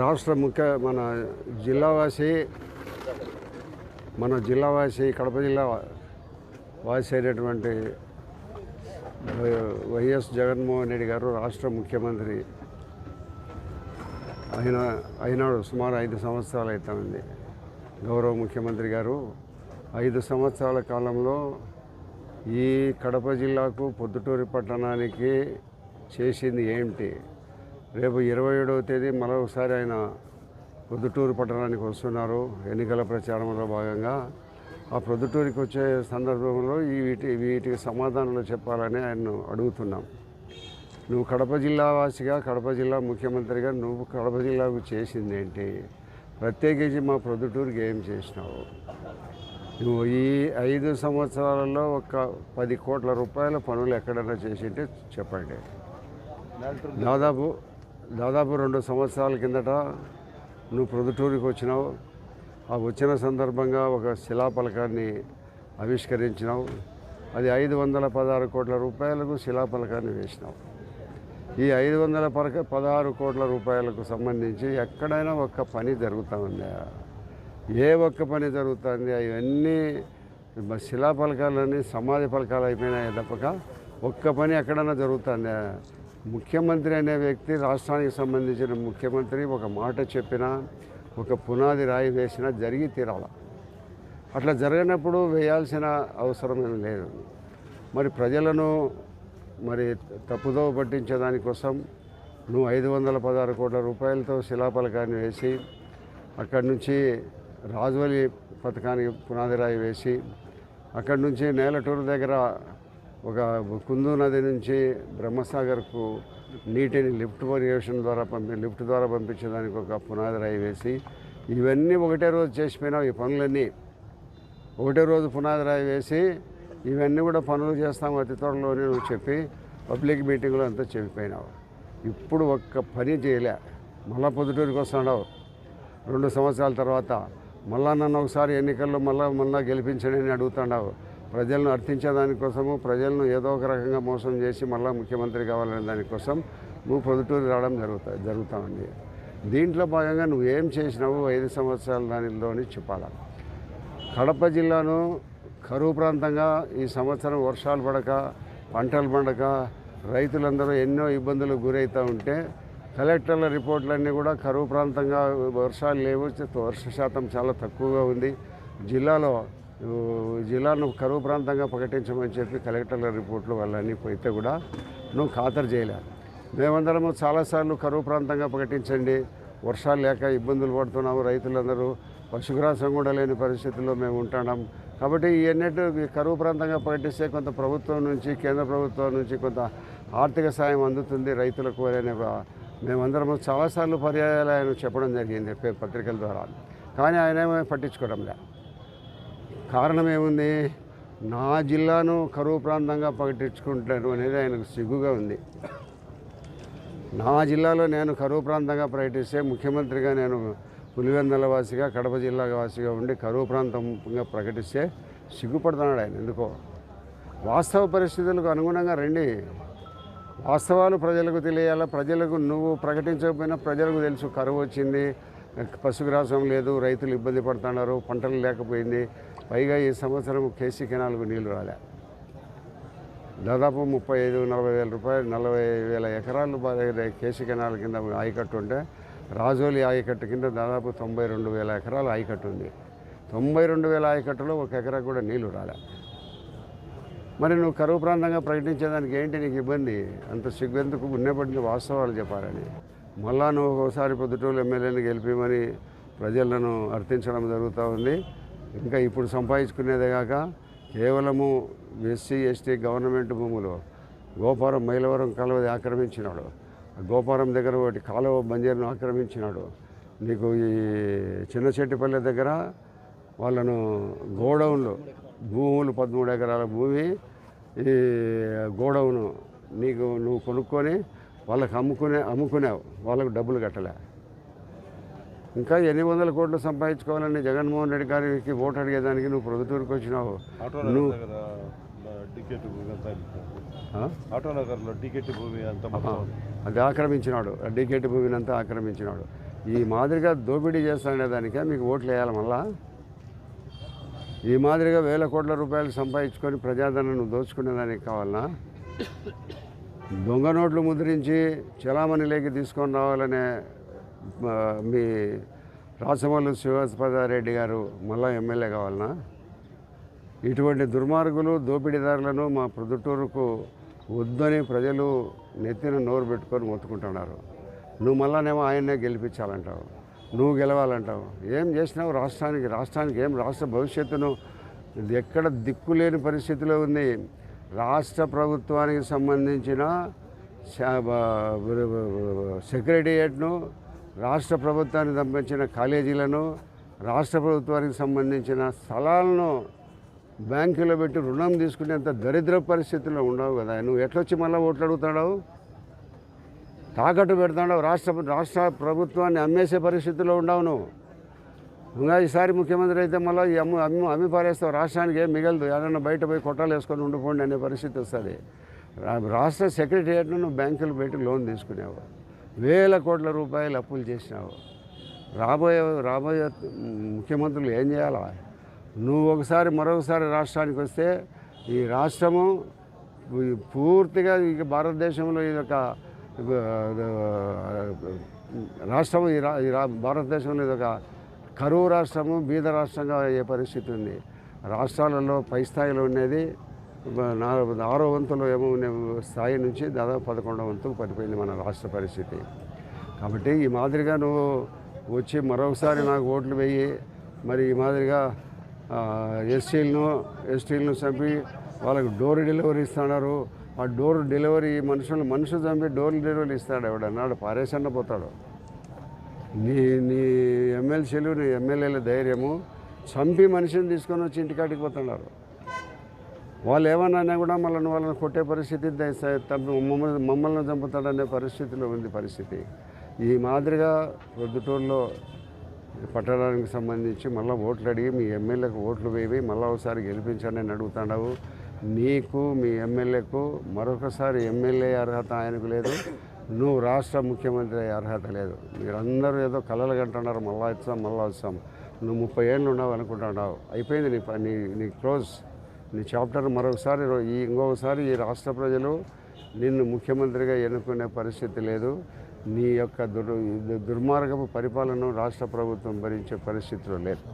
రాష్ట్ర ముఖ్య మన జిల్లావాసి మన జిల్లావాసి కడప జిల్లా వాసి అయినటువంటి వై- వైఎస్ జగన్మోహన్ రెడ్డి గారు రాష్ట్ర ముఖ్యమంత్రి ఆయన అయినాడు సుమారు ఐదు సంవత్సరాలు అవుతుంది గౌరవ ముఖ్యమంత్రి గారు ఐదు సంవత్సరాల కాలంలో ఈ కడప జిల్లాకు పొద్దుటూరి పట్టణానికి చేసింది ఏమిటి రేపు ఇరవై ఏడవ తేదీ మరొకసారి ఆయన పొద్దుటూరు పట్టణానికి వస్తున్నారు. ఎన్నికల ప్రచారంలో భాగంగా ఆ ప్రొద్దుటూరికి వచ్చే సందర్భంలో ఈ వీటి వీటికి సమాధానాలు చెప్పాలని ఆయన అడుగుతున్నాం. నువ్వు కడప జిల్లా వాసిగా కడప జిల్లా ముఖ్యమంత్రిగా నువ్వు కడప జిల్లాకు చేసింది ఏంటి? ప్రత్యేకించి మా ప్రొద్దుటూరుకి ఏం చేసినావు? నువ్వు ఈ ఐదు సంవత్సరాలలో ఒక పది కోట్ల రూపాయల పనులు ఎక్కడైనా చేసింటే చెప్పండి. దాదాపు దాదాపు రెండు సంవత్సరాల కిందట నువ్వు ప్రొద్దుటూరుకి వచ్చినావు. ఆ వచ్చిన సందర్భంగా ఒక శిలాఫలకాన్ని ఆవిష్కరించినావు. అది ఐదు వందల పదహారు కోట్ల రూపాయలకు శిలాఫలకాన్ని వేసినావు. ఈ ఐదు వందల పరక పదహారు కోట్ల రూపాయలకు సంబంధించి ఎక్కడైనా ఒక్క పని జరుగుతూ ఉందా? ఏ ఒక్క పని జరుగుతుంది అవన్నీ శిలా పలకాలన్నీ సమాధి పలకాలు అయిపోయినాయి తప్పక. ఒక్క పని ఎక్కడైనా జరుగుతుందా ముఖ్యమంత్రి అనే వ్యక్తి రాష్ట్రానికి సంబంధించిన ముఖ్యమంత్రి ఒక మాట చెప్పినా ఒక పునాది రాయి వేసినా జరిగి తీరాల. అట్లా జరగనప్పుడు వేయాల్సిన అవసరం లేదు. మరి ప్రజలను మరి తప్పుదోవ పట్టించేదానికోసం నువ్వు ఐదు వందల పదహారు కోట్ల రూపాయలతో శిలాపలకాన్ని వేసి అక్కడి నుంచి రాజువలి పథకానికి పునాది రాయి వేసి అక్కడి నుంచి నేలటూరు దగ్గర ఒక కుందూ నది నుంచి బ్రహ్మసాగర్కు నీటిని లిఫ్ట్ ఇరిగేషన్ ద్వారా పంపి లిఫ్ట్ ద్వారా పంపించడానికి ఒక పునాది రాయి వేసి ఇవన్నీ ఒకటే రోజు చేసిపోయినావు ఈ పనులన్నీ. ఒకటే రోజు పునాది రాయి వేసి ఇవన్నీ కూడా పనులు చేస్తాం అతి త్వరలోనే నువ్వు చెప్పి పబ్లిక్ మీటింగ్లో అంతా చెప్పిపోయినావు. ఇప్పుడు ఒక్క పని చేయలే. మళ్ళా పొద్దుటూరికి వస్తున్నావు రెండు సంవత్సరాల తర్వాత మళ్ళా నన్ను ఒకసారి ఎన్నికల్లో మళ్ళా మళ్ళా గెలిపించండి అని అడుగుతున్నావు. ప్రజలను అర్థించే దానికోసము ప్రజలను ఏదో ఒక రకంగా మోసం చేసి మళ్ళీ ముఖ్యమంత్రి కావాలనే దానికోసం నువ్వు పొద్దుటూరు రావడం జరుగుతా జరుగుతామండి ఉంది. దీంట్లో భాగంగా నువ్వు ఏం చేసినావు ఐదు సంవత్సరాల దానిలోని చెప్పాలా? కడప జిల్లాను కరువు ప్రాంతంగా ఈ సంవత్సరం వర్షాలు పడక పంటలు పండక రైతులందరూ ఎన్నో ఇబ్బందులకు గురవుతూ ఉంటే కలెక్టర్ల రిపోర్ట్లన్నీ కూడా కరువు ప్రాంతంగా వర్షాలు లేవు వర్ష శాతం చాలా తక్కువగా ఉంది. జిల్లాలో జిల్లాను కరువు ప్రాంతంగా ప్రకటించమని చెప్పి కలెక్టర్ల రిపోర్ట్లు వాళ్ళని పోయితే కూడా నువ్వు ఖాతరు చేయలేదు మేమందరము చాలాసార్లు కరువు ప్రాంతంగా ప్రకటించండి. వర్షాలు లేక ఇబ్బందులు పడుతున్నాము రైతులందరూ. పశుగ్రాసం కూడా లేని పరిస్థితుల్లో మేము ఉంటున్నాం. కాబట్టి ఇవన్నీ కరువు ప్రాంతంగా ప్రకటిస్తే కొంత ప్రభుత్వం నుంచి కేంద్ర ప్రభుత్వం నుంచి కొంత ఆర్థిక సాయం అందుతుంది రైతులకు అనే మేమందరము చాలాసార్లు పర్యాయాలు ఆయన చెప్పడం జరిగింది పత్రికల ద్వారా. కానీ ఆయన పట్టించుకోవడం లేదు. కారణం ఏముంది నా జిల్లాను కరువు ప్రాంతంగా ప్రకటించుకుంటాను అనేది ఆయనకు సిగ్గుగా ఉంది. నా జిల్లాలో నేను కరువు ప్రాంతంగా ప్రకటిస్తే ముఖ్యమంత్రిగా నేను పులివెందల వాసిగా కడప జిల్లా వాసిగా ఉండి కరువు ప్రాంతంగా ప్రకటిస్తే సిగ్గుపడుతున్నాడు ఆయన. ఎందుకో? వాస్తవ పరిస్థితులకు అనుగుణంగా రండి. వాస్తవాలు ప్రజలకు తెలియాలా? ప్రజలకు నువ్వు ప్రకటించకపోయినా ప్రజలకు తెలుసు కరువు వచ్చింది పశుగ్రాసం లేదు రైతులు ఇబ్బంది పడుతున్నారు పంటలు లేకపోయింది పైగా ఈ సంవత్సరం కేసీ కెనాల్కు నీళ్ళు రాలే. దాదాపు ముప్పై ఐదు నలభై వేల రూపాయలు నలభై వేల ఎకరాలు బాగా కేసీ కెనాల్ కింద ఆయకట్టు ఉంటే రాజోలి ఆయకట్టు కింద దాదాపు తొంభై రెండు వేల ఎకరాలు ఆయకట్టు ఉంది. తొంభై రెండు వేల ఆయకట్టులో ఒక ఎకరా కూడా నీళ్ళు రాలే. మరి నువ్వు కరువు ప్రాంతంగా ప్రకటించేదానికి ఏంటి నీకు ఇబ్బంది? అంత సిగ్గెందుకు ఉన్నప్పటికీ వాస్తవాలు చెప్పాలని. మళ్ళా నువ్వు ఒకసారి పొద్దుటూరు ఎమ్మెల్యేని గెలిపిమని ప్రజలను అర్థించడం జరుగుతూ ఉంది. ఇంకా ఇప్పుడు సంపాదించుకునేదే కాక కేవలము ఎస్సీ ఎస్టీ గవర్నమెంట్ భూములు గోపురం మైలవరం కాలువది ఆక్రమించినాడు. గోపురం దగ్గర ఒకటి కాలువ బంజరును ఆక్రమించినాడు. నీకు ఈ చిన్న చెట్టిపల్లె దగ్గర వాళ్ళను గోడౌన్లు భూములు పదమూడు ఎకరాల భూమి ఈ గోడౌను నీకు నువ్వు కొనుక్కొని వాళ్ళకి అమ్ముకునే అమ్ముకునేవు. వాళ్ళకు డబ్బులు కట్టలే. ఇంకా ఎన్ని వందల కోట్లు సంపాదించుకోవాలని జగన్మోహన్ రెడ్డి గారికి ఓటు అడిగేదానికి నువ్వు ప్రొద్దుటూరుకు వచ్చినావు. నువ్వు టికెట్ టికెట్ భూమి అంతా అది ఆక్రమించినాడు. డీకేటి భూమిని అంతా ఆక్రమించినాడు. ఈ మాదిరిగా దోపిడీ చేస్తానే దానికే మీకు ఓట్లు వేయాలి మళ్ళా? ఈ మాదిరిగా వేల కోట్ల రూపాయలు సంపాదించుకొని ప్రజాధనాన్ని దోచుకునే దానికి కావాలనా? దొంగ నోట్లు ముద్రించి చలామణిలోకి తీసుకొని రావాలనే మీ రాసమల్లు శివపదారెడ్డి గారు మళ్ళా ఎమ్మెల్యే కావాలనా? ఇటువంటి దుర్మార్గులు దోపిడీదారులను మా ప్రొద్దుటూరుకు వద్దని ప్రజలు నెత్తిన నోరు పెట్టుకొని మొత్తుకుంటున్నారు. నువ్వు మళ్ళానేమో ఆయన్నే గెలిపించాలంటావు. నువ్వు గెలవాలంటావు. ఏం చేసినావు రాష్ట్రానికి? రాష్ట్రానికి ఏం? రాష్ట్ర భవిష్యత్తును ఎక్కడ ఎక్కడ దిక్కులేని పరిస్థితిలో ఉంది. రాష్ట్ర ప్రభుత్వానికి సంబంధించిన సెక్రటేరియట్ను రాష్ట్ర ప్రభుత్వానికి సంబంధించిన కాలేజీలను రాష్ట్ర ప్రభుత్వానికి సంబంధించిన స్థలాలను బ్యాంకులో పెట్టి రుణం తీసుకునేంత దరిద్ర పరిస్థితుల్లో ఉండవు కదా. నువ్వు ఎట్లొచ్చి మళ్ళీ ఓట్లు అడుగుతాడావు తాకట్టు పెడతాడావు రాష్ట్ర రాష్ట్ర ప్రభుత్వాన్ని అమ్మేసే పరిస్థితిలో ఉండవు నువ్వు. ఇంకా ఈసారి ముఖ్యమంత్రి అయితే మళ్ళీ అమ్ము అమ్ము అమ్మి పారేస్తావు. రాష్ట్రానికి ఏం మిగలదు. ఏదన్నా బయట పోయి కొట్టాలు వేసుకొని ఉండిపోండి అనే పరిస్థితి వస్తుంది. రాష్ట్ర సెక్రటరియట్ను నువ్వు బ్యాంకులు పెట్టి లోన్ తీసుకునేవాడు వేల కోట్ల రూపాయలు అప్పులు చేసినావు. రాబోయే రాబోయే ముఖ్యమంత్రులు ఏం చేయాలా? నువ్వు ఒకసారి మరొకసారి రాష్ట్రానికి వస్తే ఈ రాష్ట్రము పూర్తిగా ఇక భారతదేశంలో ఇది ఒక రాష్ట్రం ఈ రా ఈ రా భారతదేశంలో ఇది ఒక కరువు రాష్ట్రము బీద రాష్ట్రంగా అయ్యే పరిస్థితి ఉంది. రాష్ట్రాలలో పై స్థాయిలో ఉండేది ఆరో వంతులో ఏమో స్థాయి నుంచి దాదాపు పదకొండవ వంతుకు పడిపోయింది మన రాష్ట్ర పరిస్థితి. కాబట్టి ఈ మాదిరిగా నువ్వు వచ్చి మరొకసారి నాకు ఓట్లు వేయి మరి ఈ మాదిరిగా ఎస్టీలను ఎస్టీలను చంపి వాళ్ళకి డోర్ డెలివరీ ఇస్తున్నారు ఆ డోర్ డెలివరీ మనుషులు మనుషులు చంపి డోర్ డెలివరీ ఇస్తాడు ఎవడన్నాడు పారేసన్న పోతాడు. నీ నీ ఎమ్మెల్సీలు నీ ఎమ్మెల్యేల ధైర్యము చంపి మనిషిని తీసుకొని వచ్చి ఇంటికాడికి పోతున్నారు. వాళ్ళు ఏమన్నా కూడా మళ్ళీ వాళ్ళని కొట్టే పరిస్థితి మమ్మల్ని మమ్మల్ని చంపుతాడనే పరిస్థితిలో ఉంది పరిస్థితి. ఈ మాదిరిగా ప్రొద్దుటూరులో పట్టణానికి సంబంధించి మళ్ళీ ఓట్లు అడిగి మీ ఎమ్మెల్యేకు ఓట్లు వేవి మళ్ళీ ఒకసారి గెలిపించండి అని అడుగుతున్నావు నీకు మీ ఎమ్మెల్యేకు మరొకసారి ఎమ్మెల్యే అర్హత ఆయనకు లేదు నువ్వు రాష్ట్ర ముఖ్యమంత్రి అయ్యే అర్హత లేదు. మీరందరూ ఏదో కలలు కంటున్నారు మళ్ళా వచ్చాం మళ్ళా వస్తాం నువ్వు ముప్పై ఏళ్ళు ఉన్నావు అనుకుంటున్నావు. అయిపోయింది నీ ప- నీ నీ క్లోజ్. నీ చాప్టర్ మరొకసారి ఈ ఇంకొకసారి ఈ రాష్ట్ర ప్రజలు నిన్ను ముఖ్యమంత్రిగా ఎన్నుకునే పరిస్థితి లేదు. నీ యొక్క దుర్ దుర్మార్గపు పరిపాలన రాష్ట్ర ప్రభుత్వం భరించే పరిస్థితిలో లేదు.